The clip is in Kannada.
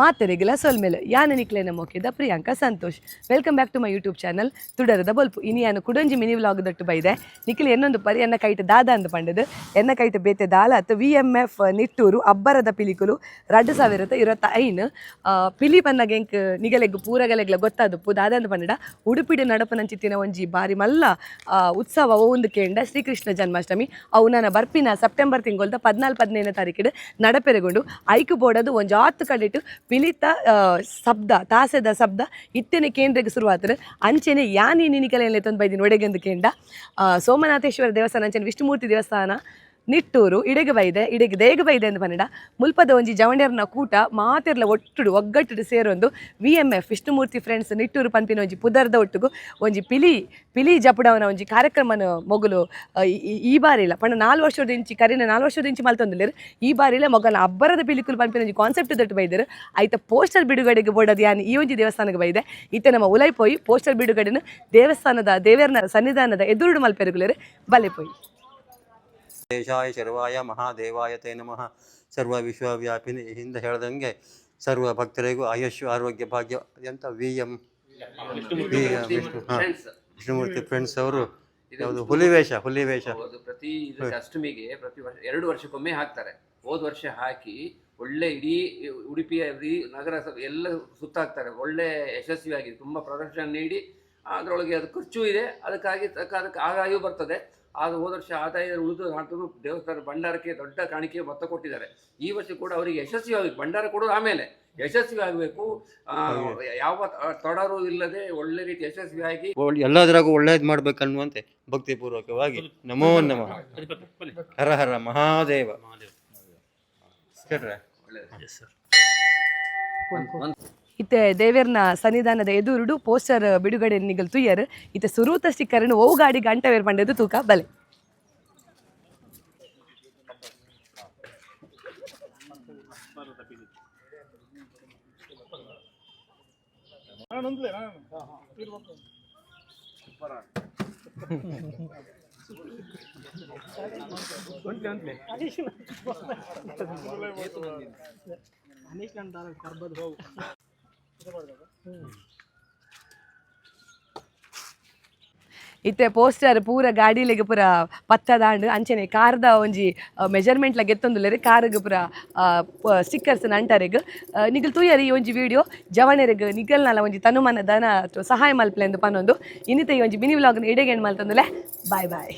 ಮಾತೆರೆಗಿಲ ಸೊಲ್ಮೆಲು ಯಾನ ನಿಕ್ಲೆನ ಮೊಕ್ಕಿದ Priyanka Santosh. Welcome back to my YouTube channel ತುಡರದ ಬಲ್ಪು. ಇನಿ ಯಾನು ಕುಡೊಂಜಿ ಮಿನಿ ವ್ಲಾಗ್ ದೊಟ್ಟು ಬೈದೆ. ನಿಖಿಲ್ ಎನ್ನೊಂದು ಪರಿ, ಎನ್ನ ಕೈಟ್ ದಾದ ಅಂತ ಪಂಡದು. ಎನ್ನ ಕೈಟ್ ಬೇತೆ ದಾಲ ಅತ್ತು ವಿ ಎಂ ಎಫ್ ನಿಟ್ಟೂರು, ಅಬ್ಬರದ ಪಿಲಿಕುಲು, ರಡ್ಡು ಸಾವಿರದ ಇರತ್ತ ಐನು. ಪಿಲಿ ಬನ್ನ ಎಂಕ್ ನಿಗಲೆಗ್ ಪೂರಗಲೆಗ್ಲ ಗೊತ್ತಾದಪ್ಪು ದಾದ ಅಂತ ಪಂಡಡ. ಉಡುಪಿಡು ನಡಪ ನಂಚಿತ್ತಿನ ಒಂಜಿ ಬಾರಿ ಮಲ್ಲ ಉತ್ಸವ ಒಂದು ಕೇಂದ್ರ ಶ್ರೀಕೃಷ್ಣ ಜನ್ಮಾಷ್ಟಮಿ. ಅವು ನನ್ನ ಬರ್ಪಿನ ಸೆಪ್ಟೆಂಬರ್ ತಿಂಗೊಳ್ದ ಪದ್ನಾಲ್ಕು ಹದಿನೈದನೇ ತಾರೀಕಿಡು ನಡಪೆರೆಗೊಂಡು ಐಕು ಬೋಡದು ಒಂಜಿ ಆತ್ತು ಕಡೆಟು ಪಿಲಿತ ಶಬ್ದ ತಾಸೆದ ಶಬ್ದ ಇತ್ತೆನೆ ಕೇಂದ್ರಕ್ಕೆ ಶುರುವಾದ್ರೆ ಅಂಚೆನೆ ಯಾನಿ ನಿನಿಕಲೆಯಲ್ಲಿ ತಂದು ಬೈದಿನ, ಒಡೆಗೆಂದು ಕೇಂದ್ರ ಸೋಮನಾಥೇಶ್ವರ ದೇವಸ್ಥಾನ, ಅಂಚೆನೆ ವಿಷ್ಣುಮೂರ್ತಿ ದೇವಸ್ಥಾನ ನಿಟ್ಟೂರು ಇಡೆಗೆ ಬೈದೆ ಇಡೆಗೆ ದೇಗ ಬೈದೆ ಅಂತ ಪನ್ನಡ ಮುಲ್ಪದ ಒಂಜಿ ಜವಂಡ್ಯರ್ನ ಕೂಟ ಮಾತೆರ್ಲ ಒಟ್ಟುಡು ಒಗ್ಗಟ್ಟುಡು ಸೇರೊಂದು V M F Vishnumurthy friends Nittur ಪಂಪಿನ ಒಂಜಿ ಪುದರ್ದ ಒಟ್ಟುಗು ಒಂಜಿ ಪಿಲಿ ಪಿಲಿ ಜಪುಡವನ ಒಂಜಿ ಕಾರ್ಯಕ್ರಮನ ಮೊಗಲು ಈ- ಬಾರಿ ಇಲ್ಲ ಪಂಡ ನಾಲ್ ವರ್ಷದ ಇಂಚಿ, ಕರಿನ ನಾಲ್ ವರ್ಷದ ಇಂಚಿ ಮಲ್ತೊಂದುಲ್ಲೇರು ಈ ಬಾರಿಲ ಮೊಗಲ ಅಬ್ಬರದ ಪಿಲಿಕುಲು ಪಂಪಿನ ಒಂಜಿ ಕಾನ್ಸೆಪ್ಟ್ ದಟ್ಟು ಬೈದರು. ಆಯ್ತ ಪೋಸ್ಟರ್ ಬಿಡುಗಡೆಗೆ ಬೋಡದು ಯಾನ್ ಈ ಒಂಜಿ ದೇವಸ್ಥಾನಕ್ಕೆ ಬೈದೆ. ಇತ್ತೆ ನಮ್ಮ ಉಲೈ ಪೋಯಿ ಪೋಸ್ಟರ್ ಬಿಡುಗಡೆನ ದೇವಸ್ಥಾನದ ದೇವರನ ಸನ್ನಿಧಾನದ ಎದುರುಡು ಮಲ್ಪೆರುಗುಲೇರು ಬಲೆ ಪೋಯಿ ದೇಶಾಯ ಶರ್ವಾಯ ಮಹಾದೇವಾಯ ತೇ ನಮಃ. ಸರ್ವ ವಿಶ್ವವ್ಯಾಪಿನಿ ಹಿಂದೆ ಹೇಳ್ದಂಗೆ ಸರ್ವ ಭಕ್ತರಿಗೂ ಆಯುಷ್ ಆರೋಗ್ಯ ಭಾಗ್ಯ ಅಂತ ವಿ ಎಂ ವಿ ವಿಷ್ಣು ಹಾಂ. ವಿಷ್ಣುಮೂರ್ತಿ ಫ್ರೆಂಡ್ಸ್ ಅವರು ಯಾವುದು ಹುಲಿವೇಷ ಹುಲಿವೇಷ ಪ್ರತಿ ಅಷ್ಟಮಿಗೆ ಪ್ರತಿ ವರ್ಷ ಎರಡು ವರ್ಷಕ್ಕೊಮ್ಮೆ ಹಾಕ್ತಾರೆ. ಹೋದ ವರ್ಷ ಹಾಕಿ ಒಳ್ಳೆ ಇಡೀ ಉಡುಪಿಯ ಇಡೀ ನಗರ ಎಲ್ಲ ಸುತ್ತಾಕ್ತಾರೆ. ಒಳ್ಳೆ ಯಶಸ್ವಿಯಾಗಿದೆ. ತುಂಬ ಪ್ರದರ್ಶನ ನೀಡಿ ಅದರೊಳಗೆ ಅದು ಖರ್ಚು ಇದೆ. ಅದಕ್ಕಾಗಿ ತಕ್ಕ ಅದಕ್ಕೆ ಆಗಾಗಿಯೂ ಬರ್ತದೆ. ಆಗ ಹೋದ ವರ್ಷ ಆದಾಯ ಉಳಿದು ಹಾಕಿದ್ರು ದೇವಸ್ಥಾನ ಭಂಡಾರಕ್ಕೆ ದೊಡ್ಡ ಕಾಣಿಕೆ ಮೊತ್ತ ಕೊಟ್ಟಿದ್ದಾರೆ. ಈ ವರ್ಷ ಕೂಡ ಅವರಿಗೆ ಯಶಸ್ವಿ ಆಗಬೇಕು ಭಂಡಾರ ಕೊಡೋದು ಆಮೇಲೆ ಯಶಸ್ವಿ ಆಗಬೇಕು. ಯಾವ ತೊಡರು ಇಲ್ಲದೆ ಒಳ್ಳೆ ರೀತಿ ಯಶಸ್ವಿಯಾಗಿ ಒಳ್ಳೆ- ಎಲ್ಲದರಾಗೂ ಒಳ್ಳೇದು ಮಾಡ್ಬೇಕನ್ನುವಂತೆ ಭಕ್ತಿಪೂರ್ವಕವಾಗಿ ನಮೋ ನಮ. ಹರ ಹರ ಮಹಾದೇವ. ಕೇಳ್ರೆ? ಇತ್ತೆ ದೇವೇರ್ನ ಸನ್ನಿಧಾನದ ಎದುರುಡು ಪೋಸ್ಟರ್ ಬಿಡುಗಡೆ ನಿಗಲ್ ತುಯ್ಯರ್ ಇತ್ತೆ ಸುರೂತ ಸ್ಟಿಕ್ಕರ್ ಓ ಗಾಡಿ ಅಂಟವೇರ್ ಪಂಡದು ತೂಕ ಬಲೆ. ಇತ್ತೆ ಪೋಸ್ಟರ್ ಪೂರ ಗಾಡಿಲೆಗ್ ಪೂರ ಪತ್ತದಾಂಡ್, ಅಂಚನೆ ಕಾರ್ದ ಒಂಜಿ ಮೆಜರ್ಮೆಂಟ್ಲ ಗೆತ್ತೊಂದುಲ್ಲೆರ್ ಕಾರ್ಗೆ ಪೂರ ಸ್ಟಿಕ್ಕರ್ಸ್ ನಂಟರೆಗ್ ನಿಗಲ್ ತೂಯರ್ ಈ ಒಂಜಿ ವಿಡಿಯೋ ಜವಣೆರೆಗ್ ನಿಗಲ್ನಲ ಒಂಜಿ ತನುಮನ ದನ ಸಹಾಯ ಮಲ್ಪಲೆ ಎಂದು ಪನ್ನೊಂದು ಇನ್ನಿತ ಈ ಒಂಜಿ ಮಿನಿ ವ್ಲಾಗ್ನ ಇಡೆಗೆ ಮಲ್ತಂದುಲೆ ಬಾಯ್ ಬಾಯ್